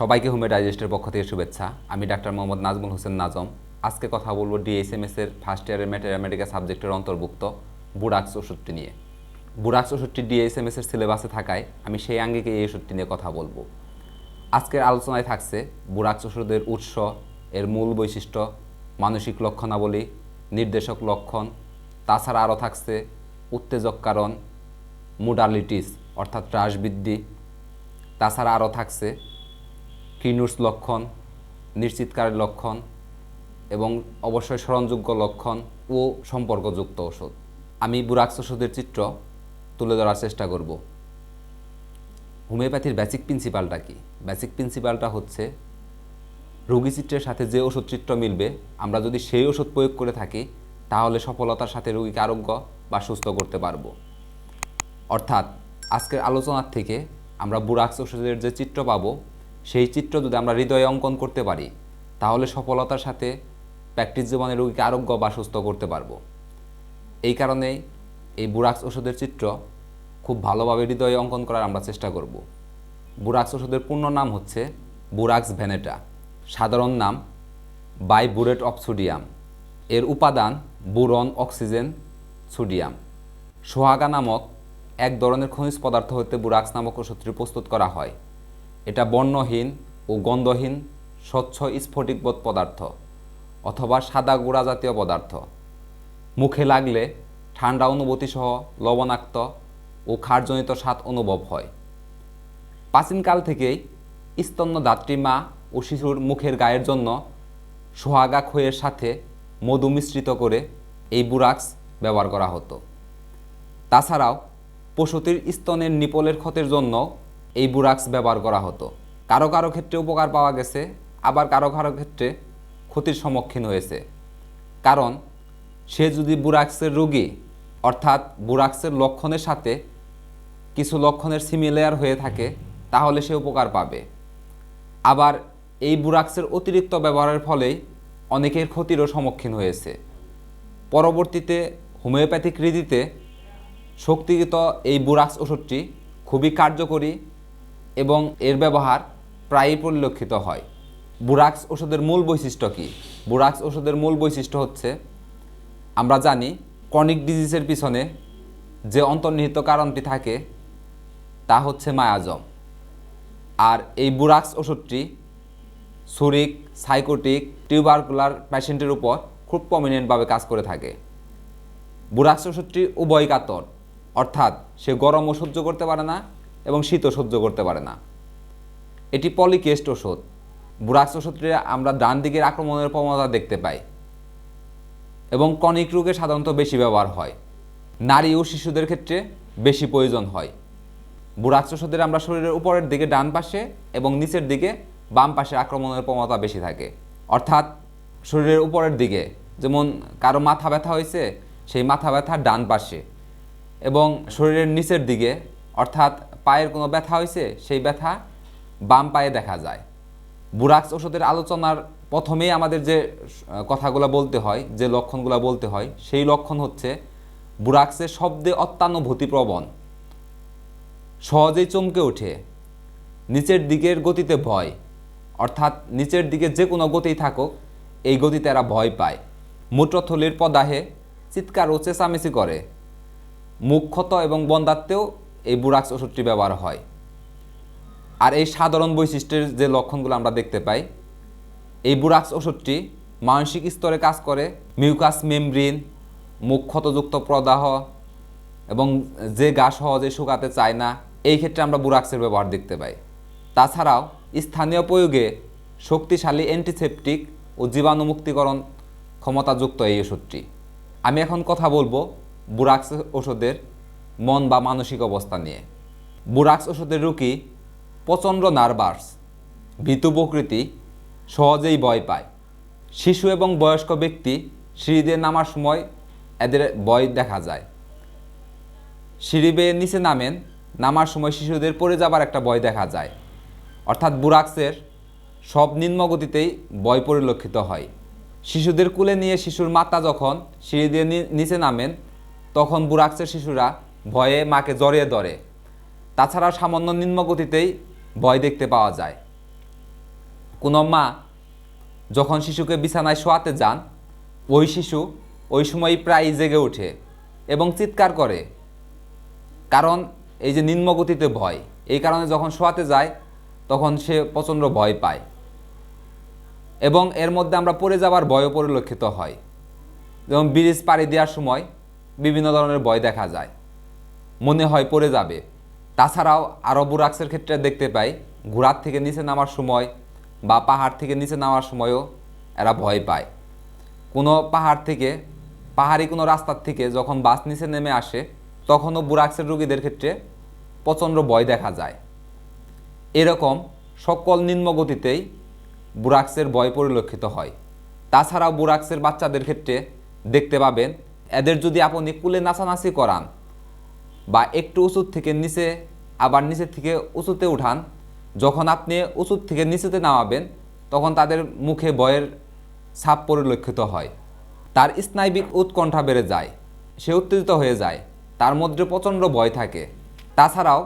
সবাইকে হোমে ডাইজেস্টের পক্ষ থেকে শুভেচ্ছা। আমি ডাক্তার মোহাম্মদ নাজমুল হোসেন নাজম। আজকে কথা বলব ডিএসএমএস এর ফার্স্ট ইয়ারের ম্যাটেরিয়ামেটিকা সাবজেক্টের অন্তর্ভুক্ত বুরাক্স ওষুধটি নিয়ে। বুরাক্স ওষুধটি ডিএসএমএস এর সিলেবাসে থাকায় আমি সেই আঙ্গিকে এই ওষুধটি নিয়ে কথা বলব। আজকের আলোচনায় থাকছে বুরাক্স ওষুধের উৎস, এর মূল বৈশিষ্ট্য, মানসিক লক্ষণাবলী, নির্দেশক লক্ষণ, তাছাড়া আরও থাকছে উত্তেজক কারণ মোডালিটিস অর্থাৎ হ্রাস বৃদ্ধি। তাছাড়া আরও থাকছে কিনুস লক্ষণ, নিশ্চিতকারের লক্ষণ এবং অবশ্যই স্মরণযোগ্য লক্ষণ ও সম্পর্কযুক্ত ওষুধ। আমি বুরাক্স ওষুধের চিত্র তুলে ধরার চেষ্টা করব। হোমিওপ্যাথির বেসিক প্রিন্সিপালটা কি? বেসিক প্রিন্সিপালটা হচ্ছে, রোগী চিত্রের সাথে যে ওষুধ চিত্র মিলবে, আমরা যদি সেই ওষুধ প্রয়োগ করে থাকি, তাহলে সফলতার সাথে রোগীকে আরোগ্য বা সুস্থ করতে পারব। অর্থাৎ, আজকের আলোচনার থেকে আমরা বুরাক্স ওষুধের যে চিত্র পাবো সেই চিত্র যদি আমরা হৃদয়ে অঙ্কন করতে পারি, তাহলে সফলতার সাথে প্র্যাকটিস জীবনে রোগীকে আরোগ্য বা সুস্থ করতে পারব। এই কারণেই এই বুরাক্স ওষুধের চিত্র খুব ভালোভাবে হৃদয়ে অঙ্কন করার আমরা চেষ্টা করব। বুরাক্স ওষুধের পূর্ণ নাম হচ্ছে বুরাক্স ভেনেটা। সাধারণ নাম বাই বুরেট অফ সোডিয়াম। এর উপাদান বুরন অক্সিজেন সোডিয়াম। সোহাগা নামক এক ধরনের খনিজ পদার্থ হতে বুরাক্স নামক ওষুধটি প্রস্তুত করা হয়। এটা বর্ণহীন ও গন্ধহীন, স্বচ্ছ স্ফটিকবোধ পদার্থ অথবা সাদা গুঁড়া জাতীয় পদার্থ। মুখে লাগলে ঠান্ডা অনুভূতি সহ লবণাক্ত ও ক্ষারজনিত স্বাদ অনুভব হয়। প্রাচীনকাল থেকেই স্তন্যদাত্রী মা ও শিশুর মুখের গায়ের জন্য সোহাগা খইয়ের সাথে মধু মিশ্রিত করে এই বুরাক্স ব্যবহার করা হতো। তাছাড়াও, পশুটির স্তনের নিপলের ক্ষতের জন্য এই বুরাক্স ব্যবহার করা হতো। কারও কারও ক্ষেত্রে উপকার পাওয়া গেছে, আবার কারও কারও ক্ষেত্রে ক্ষতির সম্মুখীন হয়েছে। কারণ, সে যদি বুরাক্সের রোগী, অর্থাৎ বুরাক্সের লক্ষণের সাথে কিছু লক্ষণের সিমিলার হয়ে থাকে, তাহলে সে উপকার পাবে। আবার এই বুরাক্সের অতিরিক্ত ব্যবহারের ফলেই অনেকের ক্ষতিরও সম্মুখীন হয়েছে। পরবর্তীতে হোমিওপ্যাথিক রীতিতে শক্তিগত এই বুরাক্স ওষুধটি খুবই কার্যকরী এবং এর ব্যবহার প্রায়ই পরিলক্ষিত হয়। বুরাক্স ওষুধের মূল বৈশিষ্ট্য কী? বুরাক্স ওষুধের মূল বৈশিষ্ট্য হচ্ছে, আমরা জানি ক্রনিক ডিজিজের পিছনে যে অন্তর্নিহিত কারণটি থাকে, তা হচ্ছে মায়াজম। আর এই বুরাক্স ওষুধটি সুরিক, সাইকোটিক, টিউবারকুলার পেশেন্টের উপর খুব প্রমিনেন্টভাবে কাজ করে থাকে। বুরাক্স ওষুধটি উভয় কাতর, অর্থাৎ সে গরমও সহ্য করতে পারে না এবং শীতও সহ্য করতে পারে না। এটি পলিকেস্ট ওষুধ। বুরাক্স ওষুধটি আমরা ডান দিকের আক্রমণের প্রবণতা দেখতে পাই এবং কনিক রোগে সাধারণত বেশি ব্যবহার হয়। নারী ও শিশুদের ক্ষেত্রে বেশি প্রয়োজন হয়। বুরাক্স ওষুধের আমরা শরীরের উপরের দিকে ডান পাশে এবং নিচের দিকে বাম পাশে আক্রমণের প্রবণতা বেশি থাকে। অর্থাৎ শরীরের উপরের দিকে, যেমন কারও মাথা ব্যথা হয়েছে, সেই মাথা ব্যথা ডান পাশে এবং শরীরের নিচের দিকে অর্থাৎ পায়ের কোনো ব্যথা হয়েছে, সেই ব্যথা বাম পায়ে দেখা যায়। বুরাক্স ওষুধের আলোচনার প্রথমেই আমাদের যে কথাগুলো বলতে হয়, যে লক্ষণগুলো বলতে হয়, সেই লক্ষণ হচ্ছে বুরাক্সের শব্দে অত্যানুভূতিপ্রবণ। সহজেই চমকে ওঠে, নিচের দিকের গতিতে ভয়। অর্থাৎ নিচের দিকে যে কোনো গতিই থাকুক, এই গতিতে এরা ভয় পায়। মূত্রথলির পদাহে চিৎকার ও চেঁচামেচি করে। মুখ্যত এবং বন্ধাত্মেও এই বুরাক্স ওষুধটি ব্যবহার হয়। আর এই সাধারণ বৈশিষ্ট্যের যে লক্ষণগুলো আমরা দেখতে পাই, এই বুরাক্স ওষুধটি মানসিক স্তরে কাজ করে, মিউকাস মেমব্রিন, মুখ ক্ষতযুক্ত প্রদাহ এবং যে গা সহজে শুকাতে চায় না, এই ক্ষেত্রে আমরা বুরাক্সের ব্যবহার দেখতে পাই। তাছাড়াও স্থানীয় প্রয়োগে শক্তিশালী অ্যান্টিসেপটিক ও জীবাণুমুক্তিকরণ ক্ষমতাযুক্ত এই ওষুধটি। আমি এখন কথা বলব বুরাক্স ওষুধের মন বা মানসিক অবস্থা নিয়ে। বুরাক্স ওষুধের রুগী প্রচণ্ড নার্ভাস। ভীতু প্রকৃতি সহজেই ভয় পায়। শিশু এবং বয়স্ক ব্যক্তি সিঁড়ি দিয়ে নামার সময় এদের ভয় দেখা যায়। সিঁড়ি বেয়ে নিচে নামেন, নামার সময় শিশুদের পড়ে যাবার একটা ভয় দেখা যায়। অর্থাৎ বুরাক্সের সব নিম্ন গতিতেই ভয় পরিলক্ষিত হয়। শিশুদের কুলে নিয়ে শিশুর মাতা যখন সিঁড়ি দিয়ে নিচে নামেন, তখন বুরাক্সের শিশুরা ভয়ে মাকে জড়িয়ে ধরে। তাছাড়া সামান্য নিম্ন গতিতেই ভয় দেখতে পাওয়া যায়। কোনো মা যখন শিশুকে বিছানায় শোয়াতে যান, ওই শিশু ওই সময় প্রায় জেগে ওঠে এবং চিৎকার করে। কারণ এই যে নিম্নগতিতে ভয়, এই কারণে যখন শোয়াতে যায়, তখন সে প্রচণ্ড ভয় পায় এবং এর মধ্যে আমরা পড়ে যাওয়ার ভয়ও পরিলক্ষিত হয়। যেমন ব্রিজ পাড়ি দেওয়ার সময় বিভিন্ন ধরনের ভয় দেখা যায়। মনে হয় পড়ে যাবে। তাছাড়াও আরও বুরাক্সের ক্ষেত্রে দেখতে পাই, ঘোড়ার থেকে নিচে নামার সময় বা পাহাড় থেকে নিচে নামার সময়ও এরা ভয় পায়। কোনো পাহাড় থেকে, পাহাড়ি কোনো রাস্তার থেকে যখন বাস নিচে নেমে আসে, তখনও বুরাক্সের রোগীদের ক্ষেত্রে প্রচণ্ড ভয় দেখা যায়। এরকম সকল নিম্নগতিতেই বুরাক্সের ভয় পরিলক্ষিত হয়। তাছাড়াও বুরাক্সের বাচ্চাদের ক্ষেত্রে দেখতে পাবেন, এদের যদি আপনি কুলে নাচানাচি করান বা একটু উঁচুর থেকে নিচে, আবার নিচের থেকে উঁচুতে উঠান। যখন আপনি উঁচুর থেকে নিচেতে নামাবেন, তখন তাদের মুখে ভয়ের ছাপ পরিলক্ষিত হয়। তার স্নায়বিক উৎকণ্ঠা বেড়ে যায়, সে উত্তেজিত হয়ে যায়, তার মধ্যে প্রচণ্ড ভয় থাকে। তাছাড়াও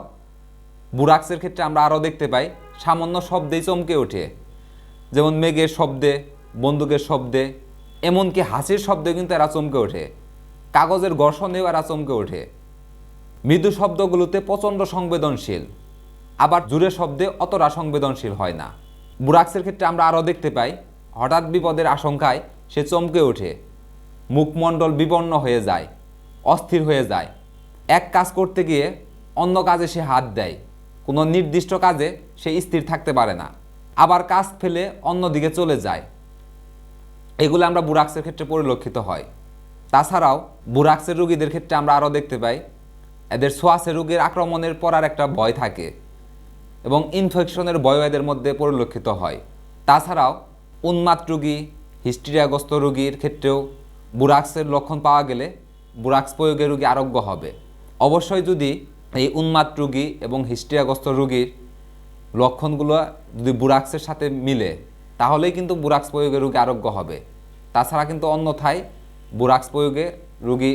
বুরাক্সের ক্ষেত্রে আমরা আরও দেখতে পাই, সামান্য শব্দেই চমকে ওঠে। যেমন মেঘের শব্দে, বন্দুকের শব্দে, এমনকি হাসির শব্দে কিন্তু এরা চমকে ওঠে। কাগজের ঘর্ষণেও এরা চমকে ওঠে। মৃদু শব্দগুলোতে প্রচণ্ড সংবেদনশীল। আবার জুড়ে শব্দে অতটা সংবেদনশীল হয় না। বুরাক্সের ক্ষেত্রে আমরা আরও দেখতে পাই, হঠাৎ বিপদের আশঙ্কায় সে চমকে ওঠে। মুখমণ্ডল বিবর্ণ হয়ে যায়, অস্থির হয়ে যায়। এক কাজ করতে গিয়ে অন্য কাজে সে হাত দেয়। কোনো নির্দিষ্ট কাজে সে স্থির থাকতে পারে না। আবার কাজ ফেলে অন্যদিকে চলে যায়। এগুলো আমরা বুরাক্সের ক্ষেত্রে পরিলক্ষিত হয়। তাছাড়াও বুরাক্সের রোগীদের ক্ষেত্রে আমরা আরও দেখতে পাই এদের সোয়াসের রোগের আক্রমণের পড়ার একটা ভয় থাকে এবং ইনফেকশনের ভয় এদের মধ্যে পরিলক্ষিত হয়। তাছাড়াও উন্মাদ রোগী হিস্ট্রিয়াগ্রস্ত রোগীর ক্ষেত্রেও বুরাক্সের লক্ষণ পাওয়া গেলে বুরাক্স প্রয়োগে রোগী আরোগ্য হবে। অবশ্যই যদি এই উন্মাদ রোগী এবং হিস্ট্রিয়াগ্রস্ত রোগীর লক্ষণগুলো যদি বুরাক্সের সাথে মিলে, তাহলেই কিন্তু বুরাক্স প্রয়োগে রোগী আরোগ্য হবে। তাছাড়া কিন্তু অন্যথায় বুরাক্স প্রয়োগে রোগী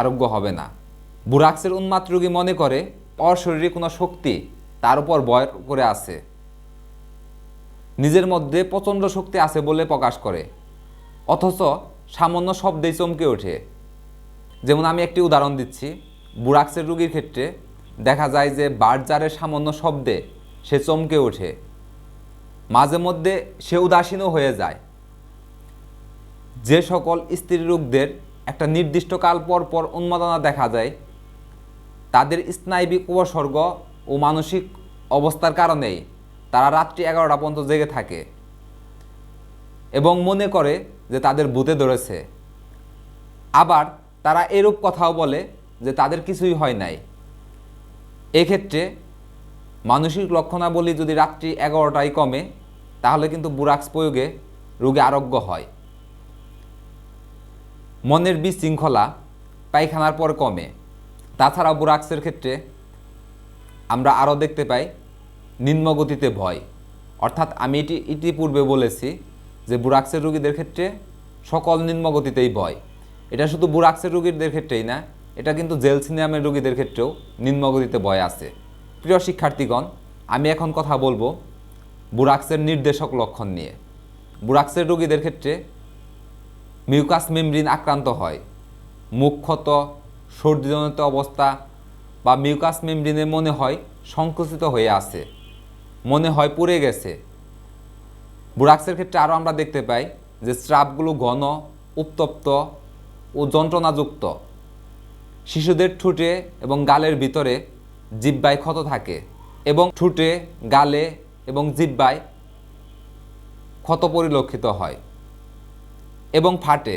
আরোগ্য হবে না। বুরাক্সের উন্মাদ রোগী মনে করে, অশরীরে কোনো শক্তি তার উপর বয় করে আছে। নিজের মধ্যে প্রচণ্ড শক্তি আছে বলে প্রকাশ করে। অথচ সামান্য শব্দেই চমকে ওঠে। যেমন আমি একটি উদাহরণ দিচ্ছি। বুরাক্সের রোগীর ক্ষেত্রে দেখা যায় যে বার্জারের সামান্য শব্দে সে চমকে ওঠে। মাঝে মধ্যে সে উদাসীনও হয়ে যায়। যে সকল স্ত্রী রোগদের একটা নির্দিষ্ট কাল পর পর উন্মাদনা দেখা যায় তাদের স্নায়বিক উপসর্গ ও মানসিক অবস্থার কারণেই তারা রাত্রি এগারোটা পর্যন্ত জেগে থাকে এবং মনে করে যে তাদের ভূতে ধরেছে। আবার তারা এরূপ কথাও বলে যে তাদের কিছুই হয় নাই। এক্ষেত্রে মানসিক লক্ষণাবলী যদি রাত্রি এগারোটায় কমে, তাহলে কিন্তু বুরাক্স প্রয়োগে রোগে আরোগ্য হয়। মনের বিশৃঙ্খলা পায়খানার পর কমে। তাছাড়া বুরাক্সের ক্ষেত্রে আমরা আরও দেখতে পাই নিম্নগতিতে ভয়। অর্থাৎ আমি এটি ইতিপূর্বে বলেছি যে বুরাক্সের রোগীদের ক্ষেত্রে সকল নিম্নগতিতেই ভয়। এটা শুধু বুরাক্সের রোগীদের ক্ষেত্রেই না, এটা কিন্তু জেলসিনিয়ামের রোগীদের ক্ষেত্রেও নিম্নগতিতে ভয় আছে। প্রিয় শিক্ষার্থীগণ, আমি এখন কথা বলব বুরাক্সের নির্দেশক লক্ষণ নিয়ে। বুরাক্সের রোগীদের ক্ষেত্রে মিউকাস মেমব্রিন আক্রান্ত হয়। মুখ ক্ষত সর্দিজনিত অবস্থা বা মিউকাস মেমব্রিনে মনে হয় সংকুচিত হয়ে আছে। মনে হয় পুড়ে গেছে। বুরাক্সের ক্ষেত্রে আরও আমরা দেখতে পাই যে স্রাবগুলো ঘন, উত্তপ্ত ও যন্ত্রণাযুক্ত। শিশুদের ঠুটে এবং গালের ভিতরে জিব্বায় ক্ষত থাকে এবং ঠুটে, গালে এবং জিব্বায় ক্ষত পরিলক্ষিত হয় এবং ফাটে,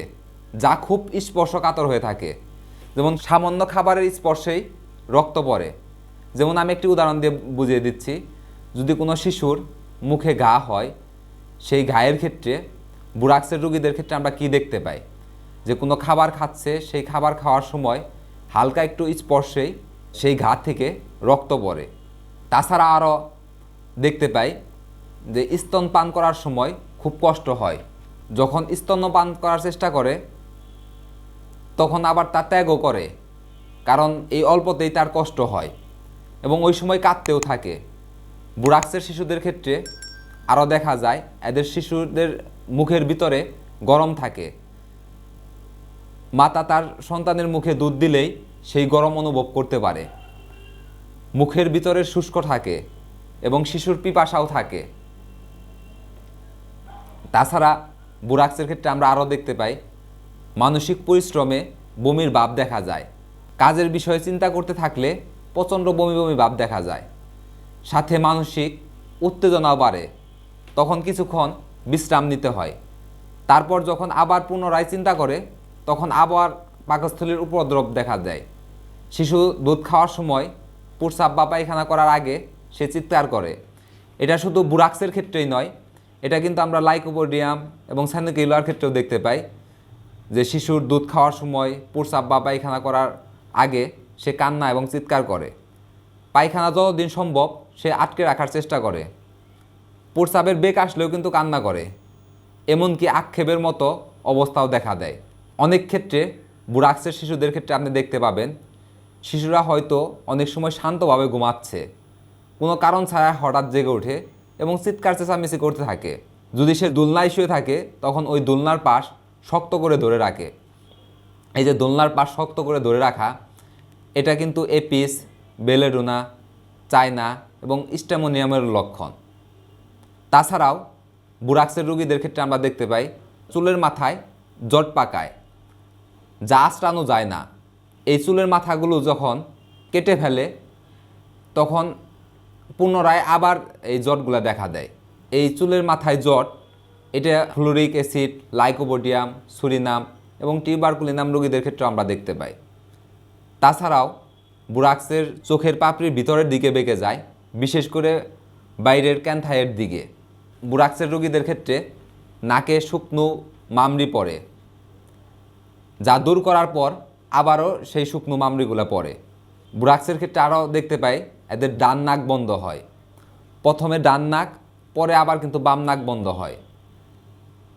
যা খুব স্পর্শকাতর হয়ে থাকে। যেমন সামান্য খাবারের স্পর্শেই রক্ত পড়ে। যেমন আমি একটি উদাহরণ দিয়ে বুঝিয়ে দিচ্ছি। যদি কোনো শিশুর মুখে ঘা হয়, সেই ঘায়ের ক্ষেত্রে, বুরাক্সের রোগীদের ক্ষেত্রে আমরা কি দেখতে পাই? যে কোনো খাবার খাচ্ছে, সেই খাবার খাওয়ার সময় হালকা একটু স্পর্শেই সেই ঘা থেকে রক্ত পড়ে। তাছাড়া আরও দেখতে পাই যে স্তন পান করার সময় খুব কষ্ট হয়। যখন স্তন্য পান করার চেষ্টা করে তখন আবার তা ত্যাগও করে, কারণ এই অল্পতেই তার কষ্ট হয় এবং ওই সময় কাঁদতেও থাকে। বুরাক্সের শিশুদের ক্ষেত্রে আরও দেখা যায়, এদের শিশুদের মুখের ভিতরে গরম থাকে। মাতা তার সন্তানের মুখে দুধ দিলেই সেই গরম অনুভব করতে পারে। মুখের ভিতরে শুষ্ক থাকে এবং শিশুর পিপাসাও থাকে। তাছাড়া বুরাক্সের ক্ষেত্রে আমরা আরও দেখতে পাই মানসিক পরিশ্রমে বমির ভাব দেখা যায়। কাজের বিষয়ে চিন্তা করতে থাকলে প্রচণ্ড বমি বমি ভাব দেখা যায়। সাথে মানসিক উত্তেজনাও বাড়ে। তখন কিছুক্ষণ বিশ্রাম নিতে হয়। তারপর যখন আবার পুনরায় চিন্তা করে, তখন আবার পাকস্থলীর উপদ্রব দেখা দেয়। শিশু দুধ খাওয়ার সময় প্রস্রাব বা পায়খানা করার আগে সে চিৎকার করে। এটা শুধু বুরাক্সের ক্ষেত্রেই নয়, এটা কিন্তু আমরা লাইকোপোডিয়াম এবং স্যানোকিউলার ক্ষেত্রেও দেখতে পাই। যে শিশুর দুধ খাওয়ার সময় প্রস্রাব বা পায়খানা করার আগে সে কান্না এবং চিৎকার করে। পায়খানা যতদিন সম্ভব সে আটকে রাখার চেষ্টা করে। প্রস্রাবের বেগ আসলেও কিন্তু কান্না করে। এমনকি আক্ষেপের মতো অবস্থাও দেখা দেয়। অনেক ক্ষেত্রে বুড়াক্সের শিশুদের ক্ষেত্রে আপনি দেখতে পাবেন, শিশুরা হয়তো অনেক সময় শান্তভাবে ঘুমাচ্ছে। কোনো কারণ ছাড়া হঠাৎ জেগে ওঠে এবং চিৎকার চেঁচামেচি করতে থাকে। যদি সে দোলনায় শুয়ে থাকে, তখন ওই দোলনার পাশ শক্ত করে ধরে রাখে। এই যে দোলনার পাশ শক্ত করে ধরে রাখা, এটা কিন্তু এপিস, বেলেডোনা, চায়না এবং স্টেমোনিয়ামের লক্ষণ। তাছাড়াও বুরাক্সের রোগীদের ক্ষেত্রে আমরা দেখতে পাই, চুলের মাথায় জট পাকায়, যা আঁচড়ানো যায় না। এই চুলের মাথাগুলো যখন কেটে ফেলে, তখন পুনরায় আবার এই জটগুলো দেখা দেয়। এই চুলের মাথায় জট এটা ফ্লোরিক অ্যাসিড, লাইকোবোডিয়াম, সুরিনাম এবং টিউবারকুলিনাম রোগীদের ক্ষেত্রে আমরা দেখতে পাই। তাছাড়াও বুরাক্সের চোখের পাপড়ির ভিতরের দিকে বেঁকে যায়, বিশেষ করে বাইরের ক্যান্থায়ের দিকে। বুরাক্সের রোগীদের ক্ষেত্রে নাকে শুকনো মামড়ি পড়ে, যা দূর করার পর আবারও সেই শুকনো মামড়িগুলো পড়ে। বুরাক্সের ক্ষেত্রে আরও দেখতে পাই, এদের ডান নাক বন্ধ হয়। প্রথমে ডান নাক, পরে আবার কিন্তু বাম নাক বন্ধ হয়।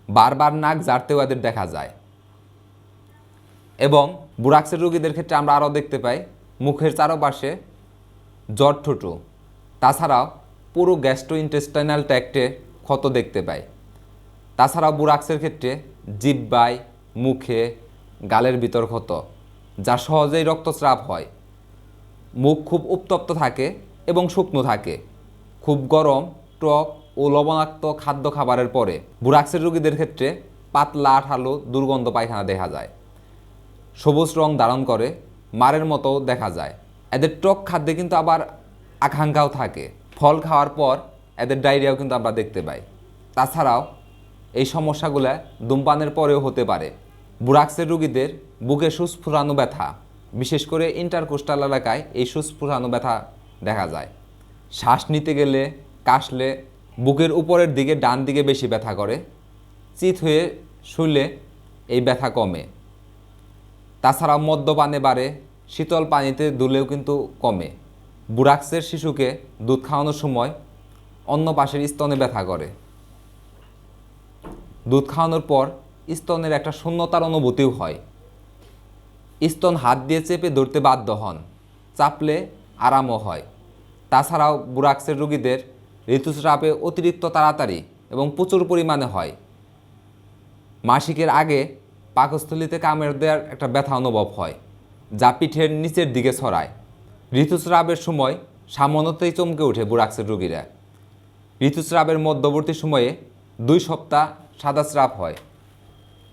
বারবার নাক জারতেও এদের দেখা যায়। এবং বুরাক্সের রোগীদের ক্ষেত্রে আমরা আরও দেখতে পাই, মুখের চারপাশে জ্বর ঠুটু। তাছাড়াও পুরো গ্যাস্ট্রো ইন্টেস্টাইনাল ট্র্যাক্টে ক্ষত দেখতে পাই। তাছাড়াও বুরাক্সের ক্ষেত্রে জিব্বায়, মুখে, গালের ভিতর ক্ষত, যা সহজেই রক্তস্রাব হয়। মুখ খুব উত্তপ্ত থাকে এবং শুকনো থাকে। খুব গরম, টক ও লবণাক্ত খাদ্য খাবারের পরে বুরাক্সের রোগীদের ক্ষেত্রে পাতলা আঠালো দুর্গন্ধ পায়খানা দেখা যায়। সবুজ রং ধারণ করে, মারের মতো দেখা যায়। এদের টক খাদ্যে কিন্তু আবার আকাঙ্ক্ষাও থাকে। ফল খাওয়ার পর এদের ডায়রিয়াও কিন্তু আমরা দেখতে পাই। তাছাড়াও এই সমস্যাগুলো ধূমপানের পরেও হতে পারে। বুরাক্সের রোগীদের বুকে সুস্ফুরানো ব্যথা, বিশেষ করে ইন্টারকোস্টাল এলাকায় এই সুস্ফুরানো ব্যথা দেখা যায়। শ্বাস নিতে গেলে, কাশলে বুকের উপরের দিকে ডান দিকে বেশি ব্যথা করে। চিত হয়ে শুলে এই ব্যথা কমে। তাছাড়া মদ্যপানে বাড়ে, শীতল পানিতে দুলেও কিন্তু কমে। বুরাক্সের শিশুকে দুধ খাওয়ানোর সময় অন্য পাশের স্তনে ব্যথা করে। দুধ খাওয়ানোর পর স্তনের একটা শূন্যতার অনুভূতিও হয়। স্তন হাত দিয়ে চেপে ধরতে বাধ্য হন, চাপলে আরামও হয়। তাছাড়াও বুরাক্সের রোগীদের ঋতুস্রাবে অতিরিক্ত তাড়াতাড়ি এবং প্রচুর পরিমাণে হয়। মাসিকের আগে পাকস্থলিতে কামের দেওয়ার একটা ব্যথা অনুভব হয়, যা পিঠের নিচের দিকে ছড়ায়। ঋতুস্রাবের সময় সামান্যতেই চমকে ওঠে বুরাক্সের রোগীরা। ঋতুস্রাবের মধ্যবর্তী সময়ে দুই সপ্তাহ সাদা স্রাব হয়।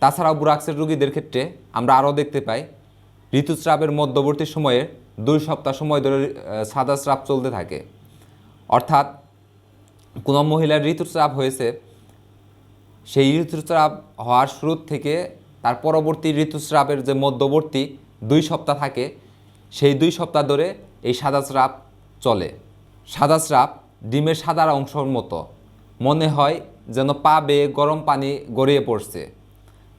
তাছাড়াও বুরাক্সের রোগীদের ক্ষেত্রে আমরা আরও দেখতে পাই, ঋতুস্রাবের মধ্যবর্তী সময়ে দুই সপ্তাহ সময় ধরে সাদা স্রাব চলতে থাকে। অর্থাৎ কোনো মহিলার ঋতুস্রাব হয়েছে, সেই ঋতুস্রাব হওয়ার শুরু থেকে তার পরবর্তী ঋতুস্রাবের যে মধ্যবর্তী দুই সপ্তাহ থাকে, সেই দুই সপ্তাহ ধরে এই সাদা স্রাব চলে। সাদা স্রাব ডিমের সাদার অংশের মতো। মনে হয় যেন পা বেয়ে গরম পানি গড়িয়ে পড়ছে।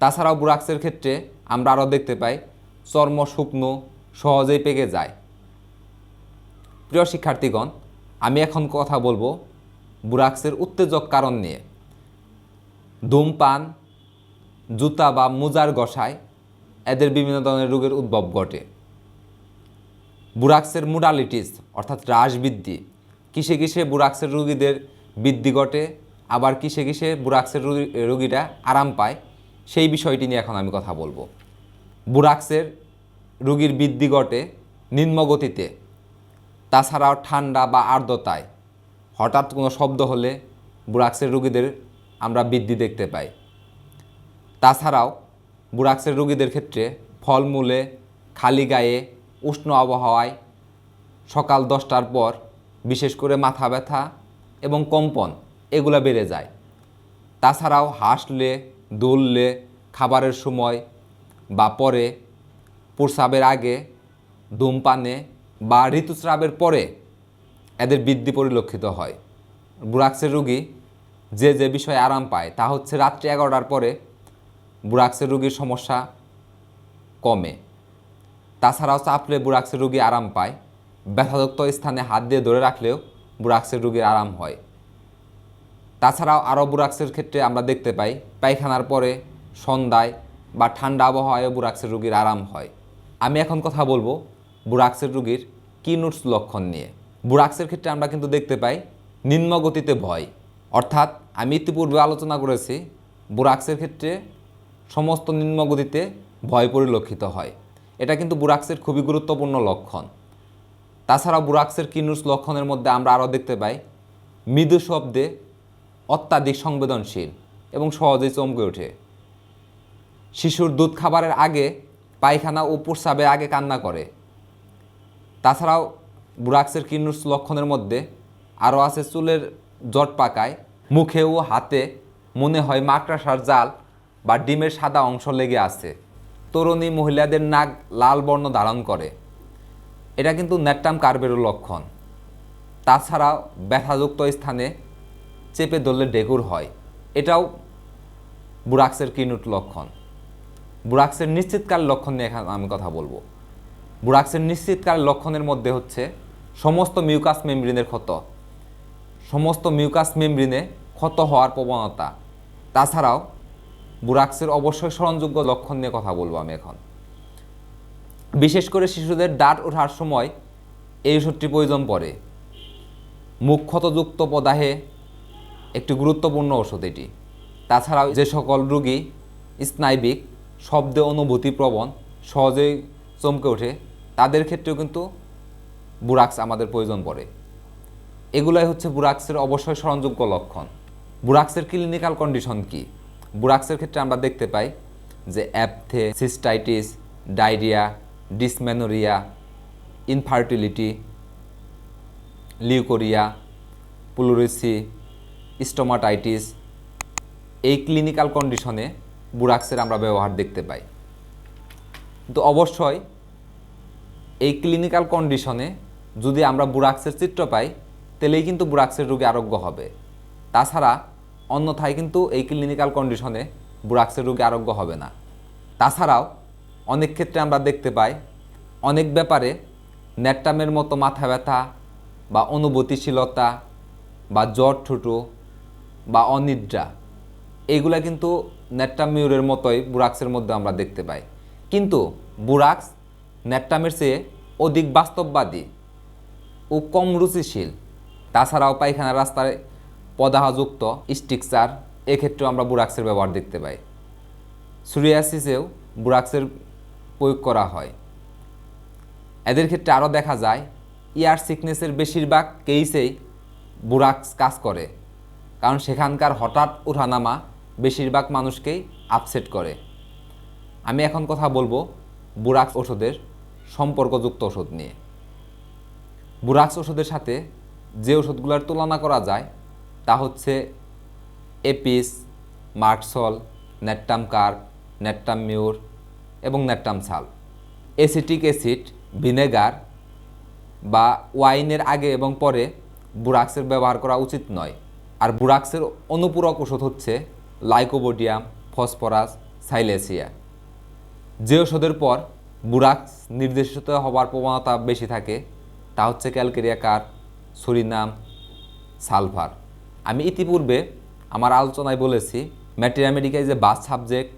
তাছাড়াও বুরাক্সের ক্ষেত্রে আমরা আরও দেখতে পাই, চর্ম শুকনো সহজেই পেকে যায়। প্রিয় শিক্ষার্থীগণ, আমি এখন কথা বলব বুরাক্সের উত্তেজক কারণ নিয়ে। ধূমপান, জুতা বা মোজার গসায় এদের বিভিন্ন ধরনের রোগের উদ্ভব ঘটে। বুরাক্সের মোডালিটিস, অর্থাৎ হ্রাস বৃদ্ধি, কিসে কিসে বুরাক্সের রোগীদের বৃদ্ধি ঘটে, আবার কিসে কিসে বুরাক্সের রোগী রোগীরা আরাম পায়, সেই বিষয়টি নিয়ে এখন আমি কথা বলব। বুরাক্সের রোগীর বৃদ্ধি ঘটে নিম্নগতিতে, তাছাড়াও ঠান্ডা বা আর্দ্রতায়। হঠাৎ কোনো শব্দ হলে বুরাক্সের রোগীদের আমরা বৃদ্ধি দেখতে পাই। তাছাড়াও বুরাক্সের রোগীদের ক্ষেত্রে ফলমূলে, খালি গায়ে, উষ্ণ আবহাওয়ায় সকাল দশটার পর বিশেষ করে মাথা ব্যথা এবং কম্পন এগুলো বেড়ে যায়। তাছাড়াও হাসলে, দুললে, খাবারের সময় বা পরে, প্রস্রাবের আগে, ধূমপানে বা ঋতুস্রাবের পরে এদের বৃদ্ধি পরিলক্ষিত হয়। বুরাক্সের রুগী যে যে বিষয়ে আরাম পায়, তা হচ্ছে রাত্রি এগারোটার পরে বুরাক্সের রুগীর সমস্যা কমে। তাছাড়াও চাপলে বুরাক্সের রুগী আরাম পায়। ব্যথাযুক্ত স্থানে হাত দিয়ে ধরে রাখলেও বুরাক্সের রুগীর আরাম হয়। তাছাড়াও আরও বুরাক্সের ক্ষেত্রে আমরা দেখতে পাই, পায়খানার পরে সন্ধ্যায় বা ঠান্ডা আবহাওয়ায় বুরাক্সের রুগীর আরাম হয়। আমি এখন কথা বলব বুরাক্সের রুগীর কি নুটস লক্ষণ নিয়ে। বুরাক্সের ক্ষেত্রে আমরা কিন্তু দেখতে পাই নিম্নগতিতে ভয়। অর্থাৎ আমি ইতিপূর্বে আলোচনা করেছি, বুরাক্সের ক্ষেত্রে সমস্ত নিম্নগতিতে ভয় পরিলক্ষিত হয়। এটা কিন্তু বুরাক্সের খুবই গুরুত্বপূর্ণ লক্ষণ। তাছাড়া বুরাক্সের কিনুস লক্ষণের মধ্যে আমরা আরও দেখতে পাই, মৃদু শব্দে অত্যাধিক সংবেদনশীল এবং সহজেই চমকে ওঠে। শিশুর দুধ খাবারের আগে পায়খানা ও প্রস্রাবের আগে কান্না করে। তাছাড়াও বুরাক্সের কিনুস লক্ষণের মধ্যে আরও আছে চুলের জট পাকায় মুখে ও হাতে, মনে হয় মাকড়াসার জাল বা ডিমের সাদা অংশ লেগে আছে। তরুণী মহিলাদের নাক লাল বর্ণ ধারণ করে। এটা কিন্তু নেট্টাম কার্বেরও লক্ষণ। তাছাড়াও ব্যথাযুক্ত স্থানে চেপে ধরলে ডেগুর হয়। এটাও বুরাক্সের কিনুট লক্ষণ। বুরাক্সের নিশ্চিতকাল লক্ষণ নিয়ে এখানে আমি কথা বলব। বুরাক্সের নিশ্চিতকার লক্ষণের মধ্যে হচ্ছে সমস্ত মিউকাস মেমব্রিনের ক্ষত। সমস্ত মিউকাস মেমব্রিনে ক্ষত হওয়ার প্রবণতা। তাছাড়াও বুরাক্সের অবশ্যই স্মরণযোগ্য লক্ষণ নিয়ে কথা বলব আমি এখন। বিশেষ করে শিশুদের দাঁত ওঠার সময় এই ওষুধটি প্রয়োজন পড়ে। মুখ ক্ষতযুক্ত পদাহে একটি গুরুত্বপূর্ণ ওষুধ এটি। তাছাড়াও যে সকল রোগী স্নায়বিক শব্দে অনুভূতিপ্রবণ সহজেই চমকে ওঠে। তাদের ক্ষেত্রেও কিন্তু বুরাক্স আমাদের প্রয়োজন পড়ে। এগুলাই হচ্ছে বুরাক্সের অবশ্যই স্মরণযোগ্য লক্ষণ। বুরাক্সের ক্লিনিক্যাল কন্ডিশন কি? বুরাক্সের ক্ষেত্রে আমরা দেখতে পাই যে অ্যাপথে cystitis diarrhoea, dysmenorrhoea infertility leucorrhoea, pleurisy, stomatitis, এই ক্লিনিক্যাল কন্ডিশনে বুরাক্সের আমরা ব্যবহার দেখতে পাই। কিন্তু অবশ্যই এই ক্লিনিক্যাল কন্ডিশনে যদি আমরা বুরাক্সের চিত্র পাই, তাহলেই কিন্তু বুরাক্সের রোগী আরোগ্য হবে। তাছাড়া অন্যথায় কিন্তু এই ক্লিনিক্যাল কন্ডিশনে বুরাক্সের রোগী আরোগ্য হবে না। তাছাড়াও অনেক ক্ষেত্রে আমরা দেখতে পাই, অনেক ব্যাপারে নেট্টামের মতো মাথা ব্যথা বা অনুভূতিশীলতা বা জ্বর ঠুটো বা অনিদ্রা এইগুলা কিন্তু নেট্টামিউরের মতোই বুরাক্সের মধ্যে আমরা দেখতে পাই। কিন্তু বুরাক্স নেট্টামের চেয়ে অধিক বাস্তববাদী ও কম রুচিশীল। তাছাড়াও পায়খানা রাস্তায় পদাহযুক্ত স্টিকচার এক্ষেত্রেও আমরা বুরাক্সের ব্যবহার দেখতে পাই। সুরিয়াসিসেও বুরাক্সের প্রয়োগ করা হয়। এদের ক্ষেত্রে আরও দেখা যায়, ইয়ার সিকনেসের বেশিরভাগ কেইসেই বুরাক্স কাজ করে, কারণ সেখানকার হঠাৎ উঠানামা বেশিরভাগ মানুষকেই আপসেট করে। আমি এখন কথা বলব বুরাক্স ওষুধের সম্পর্কযুক্ত ওষুধ নিয়ে। বুরাক্স ওষুধের সাথে যে ওষুধগুলোর তুলনা করা যায়, তা হচ্ছে apis, merc sol natrum carb natrum mur এবং নেট্টাম সাল এসিটিক অ্যাসিড, ভিনেগার বা ওয়াইনের আগে এবং পরে বুরাক্সের ব্যবহার করা উচিত নয়। আর বুরাক্সের অনুপূরক ওষুধ হচ্ছে লাইকোবোডিয়াম, ফসফরাস, সাইলেসিয়া। যে ওষুধের পর বুরাক্স নির্দেশিত হওয়ার প্রবণতা বেশি থাকে, তা হচ্ছে ক্যালকেরিয়া কার, সুরিনাম সালফার আমি ইতিপূর্বে আমার আলোচনায় বলেছি materia medica is a bus subject,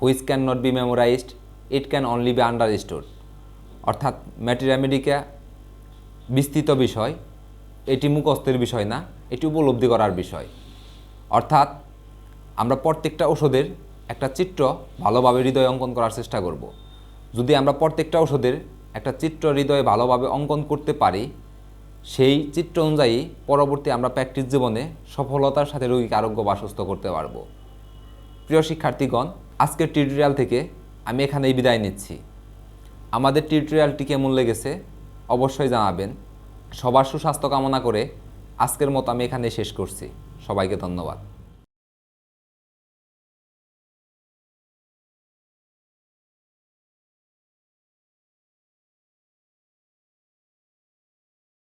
which can not be memorised, it can only be understood অর্থাৎ ম্যাটেরিয়ামেডিকা বিস্তৃত বিষয়, এটি মুখস্থের বিষয় না, এটি উপলব্ধি করার বিষয়। অর্থাৎ আমরা প্রত্যেকটা ওষুধের একটা চিত্র ভালোভাবে হৃদয় অঙ্কন করার চেষ্টা করব। যদি আমরা প্রত্যেকটা ওষুধের একটা চিত্র হৃদয়ে ভালোভাবে অঙ্কন করতে পারি, সেই চিত্র অনুযায়ী পরবর্তী আমরা প্র্যাকটিস জীবনে সফলতার সাথে রোগীকে আরোগ্য বা সুস্থ করতে পারব। প্রিয় শিক্ষার্থীগণ, আজকের টিউটোরিয়াল থেকে আমি এখানেই বিদায় নিচ্ছি। আমাদের টিউটোরিয়ালটি কেমন লেগেছে অবশ্যই জানাবেন। সবার সুস্বাস্থ্য কামনা করে আজকের মতো আমি এখানে শেষ করছি। সবাইকে ধন্যবাদ।